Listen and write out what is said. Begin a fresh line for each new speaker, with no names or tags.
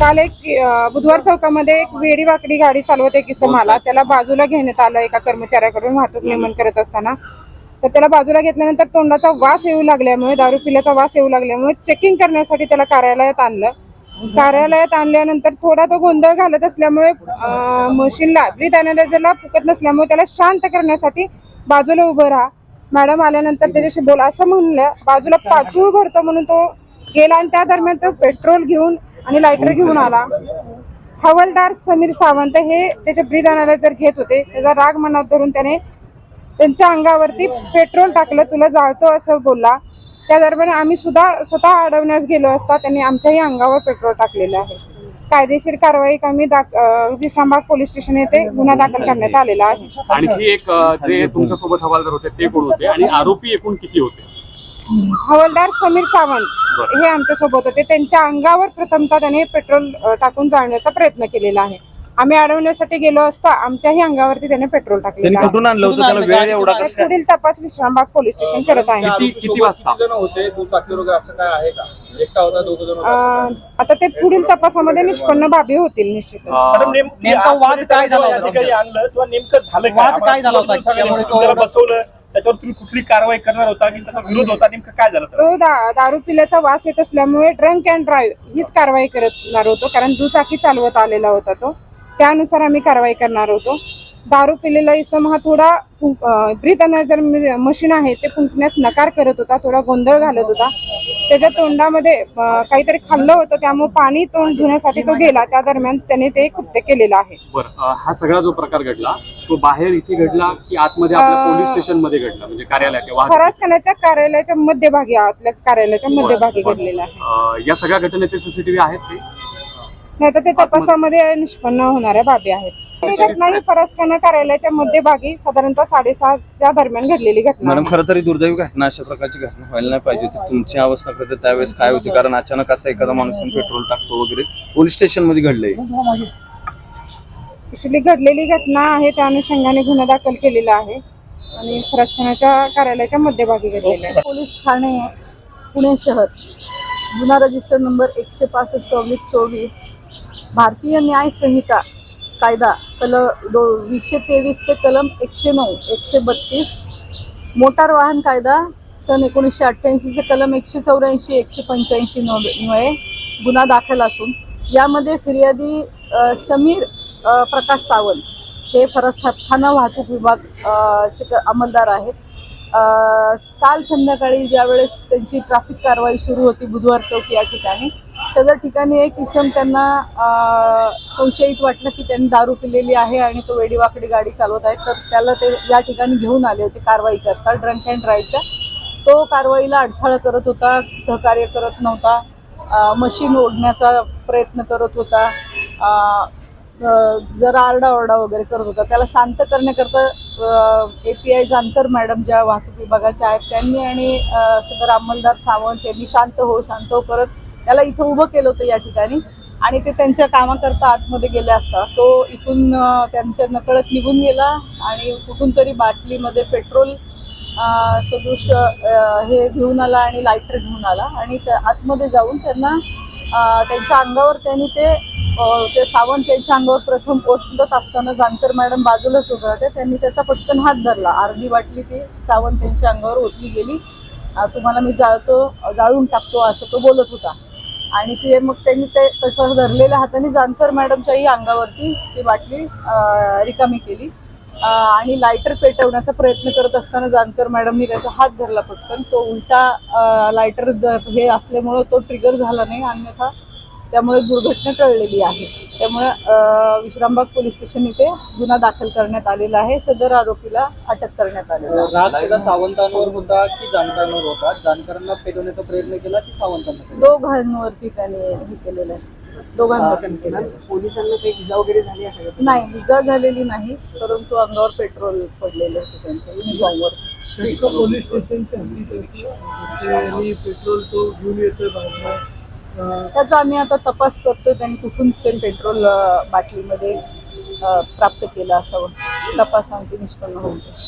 काल एक बुधवार चौकामध्ये एक वेडी वाकडी गाडी चालवत एक इसम आला त्याला बाजूला घेण्यात आलं एका कर्मचाऱ्याकडून वाहतूक नियमन करत असताना. तर त्याला बाजूला घेतल्यानंतर तोंडाचा वास येऊ लागल्यामुळे दारू पिल्याचा वास येऊ लागल्यामुळे चेकिंग करण्यासाठी त्याला कार्यालयात आणलं. कार्यालयात आणल्यानंतर थोडा तो गोंधळ घालत असल्यामुळे मशीनला ब्रीथ अनालायझरला फुकत नसल्यामुळे त्याला शांत करण्यासाठी बाजूला उभं राहा. मॅडम आल्यानंतर त्याच्याशी बोला असं म्हणलं बाजूला पाचूळ भरतो म्हणून तो गेला आणि त्या दरम्यान तो पेट्रोल घेऊन आणि लायटर घेऊन आला. हवालदार समीर सावंत हे त्याचे ब्रीद अनालायझर घेत होते त्याचा राग मनात धरून त्याने त्यांच्या अंगावरती पेट्रोल टाकलं तुला जाळतो असं बोलला. त्या दरम्यान आम्ही सुद्धा स्वतः अडवण्यास गेलो असता त्यांनी आमच्याही अंगावर पेट्रोल टाकलेलं आहे. कायदेशीर कारवाई आम्ही दाख विश्रामबाग पोलीस स्टेशन येथे गुन्हा दाखल करण्यात आलेला आहे.
आणखी एक जे तुमच्यासोबत हवालदार होते ते कोण होते? आणि आरोपी एकूण किती होते?
हवालदार समीर सावंत हे आमच्यासोबत होते. त्यांच्या अंगावर प्रथमतः त्याने पेट्रोल टाकून जाळण्याचा प्रयत्न केलेला आहे. आम्ही अडवण्यासाठी गेलो असता आमच्याही अंगावरती त्याने पेट्रोल टाकलेलं
त्यांनी
आहे.
कुठून आणलं होतं? त्याला वेळ एवढा
आणि
कसं काय
पुढील तपास विश्रामबाग पोलीस स्टेशन करत आहे.
किती किती वाजता?
जण होते? दुचाकी वगैरे असं काय आहे का? एकटा होता दोघ जण होते असं
अं, आता ते पुढील तपासामध्ये निष्पन्न बाबी होतील
नेमका वाद काय झाला होता
ठिकाणी आणलं किंवा नेमकं झालं काय?
वाद काय झाला होता?
बसवलं. त्याच्यावर तुम्ही कुठली कारवाई करणार होता? की त्याचा विरोध होता? नेमकं काय झालं सर?
तो दा- दारू पिल्याचा वास येत असल्यामुळे ड्रंक अँड ड्राईव्ह हीच कारवाई करणार होतो. कारण दुचाकी चालवत आलेला होता तो. त्यानुसार आम्ही कारवाई करणार होतो. दारू पिलेला इसम हा थोडा ब्रीथ अनायझर मशीन आहे ते फुंकण्यास नकार करत होता थोडा गोंधळ घालत होता. त्याच्या तोंडामध्ये काहीतरी खाल्लं होतं त्यामुळे पाणी तोंड धुण्यासाठी तो गेला. त्या दरम्यान त्याने ते कृत्य केलेलं आहे.
बरं हा सगळा जो प्रकार घडला तो बाहेर इथे घडला की आतमध्ये पोलीस स्टेशनमध्ये घडला? म्हणजे कार्यालयात किंवा
फरासखान्याच्या कार्यालयाच्या मध्यभागी आपल्या कार्यालयाच्या मध्यभागी घडलेला आहे.
या सगळ्या घटनेचे सीसीटीव्ही आहेत ते?
नाही तर ते तपासामध्ये निष्पन्न होणाऱ्या बाबी आहेत. घटना ही फरसखाना कार्यालयाच्या मध्यभागी साधारणतः साडेसहाच्या दरम्यान घडलेली घटना
मॅडम. खरं तरी दुर्दैवी घटना अशा प्रकारची घटना व्हायला नाही पाहिजे होती. तुमची अवस्था करते त्यावेळेस काय होती? कारण अचानक असा एखादा माणूस येऊन पेट्रोल टाकतो वगैरे पोलीस स्टेशनमध्ये घडलंय.
ऍक्च्युली घडलेली घटना आहे त्या अनुषंगाने गुन्हा दाखल केलेला आहे आणि फरसखानाच्या कार्यालयाच्या मध्यभागी घडलेला आहे.
पोलीस ठाणे पुणे शहर. गुन्हा रजिस्टर नंबर एकशे पासष्ट चोवीस. भारतीय न्याय संहिता कायदा कल दो वीसशे तेवीसचे कलम एकशे नऊ एकशे बत्तीस. मोटार वाहन कायदा सन एकोणीसशे अठ्ठ्याऐंशीचे कलम एकशे चौऱ्याऐंशी एकशे पंच्याऐंशी नव्हे गुन्हा दाखल असून यामध्ये फिर्यादी समीर प्रकाश सावंत हे फरसखाना वाहतूक विभाग चे क- अंमलदार आहेत. काल संध्याकाळी ज्यावेळेस त्यांची ट्रॅफिक कारवाई सुरू होती बुधवार चौक या ठिकाणी सदर ठिकाणी एक इसम त्यांना संशयित वाटलं की त्यांनी दारू पिलेली आहे आणि तो वेडीवाकडी गाडी चालवत आहे. तर त्याला ते या ठिकाणी घेऊन आले होते कारवाई करता ड्रंक अँड ड्राईव्हच्या तो कारवाईला अडथळा करत होता सहकार्य करत नव्हता. मशीन ओढण्याचा प्रयत्न करत होता. जरा आरडाओरडा वगैरे करत होता. त्याला शांत करण्याकरता A P I Jankar madam ज्या वाहतूक विभागाच्या आहेत त्यांनी आणि अ, सदर अंमलदार सावंत यांनी शांत हो शांत हो करत त्याला इथं उभं केलं होतं या ठिकाणी. आणि ते त्यांच्या कामाकरता आतमध्ये गेले असता. तो इथून त्यांच्या नकळत निघून गेला आणि कुठून तरी बाटलीमध्ये पेट्रोल सदृश हे घेऊन आला आणि लायटर घेऊन आला. आणि त्या आतमध्ये जाऊन त्यांना त्यांच्या अंगावर त्यांनी ते ते सावंत त्यांच्या अंगावर प्रथम ओतलत असताना जानकर मॅडम बाजूलाच उभं होते त्यांनी त्याचा पटकन हात धरला. अर्धी बाटली ती सावंत त्यांच्या अंगावर ओतली गेली. तुम्हाला मी जाळतो जाळून टाकतो असं तो बोलत होता. आणि ते मग त्यांनी ते तसं धरलेल्या हाताने जानकर मॅडमच्याही अंगावरती ती बाटली रिकामी केली. आणि लायटर पेटवण्याचा प्रयत्न करत असताना जानकर मॅडमनी त्याचा हात धरला पटकन. तो उलटा लायटर हे असल्यामुळं तो ट्रिगर झाला नाही. अन्यथा त्यामुळे दुर्घटना टळलेली आहे. त्यामुळे विश्रामबाग पोलीस स्टेशन इथे गुन्हा दाखल करण्यात आलेला आहे. सदर आरोपीला अटक करण्यात आलेला आहे.
राग त्याचा सावंतांवर होता की जानकरांवर होता? जानकरांना पेटवण्याचा प्रयत्न केला की सावंतांना?
दोघांवरती त्याने हे केलेलं आहे. दोघांवर केलेलं आहे.
पोलिसांना काही इजा वगैरे झाली असं
नाही इजा झालेली नाही परंतु अंगावर पेट्रोल पडलेले होते त्यांच्या युनिफॉर्मवर.
पोलीस स्टेशनच्या पेट्रोल तो घेऊन येतोय बाजूला
त्याचा आम्ही आता तपास करतोय त्यांनी कुठून ते पेट्रोल बाटलीमध्ये प्राप्त केलं असावं. तपास आमची निष्पन्न होतो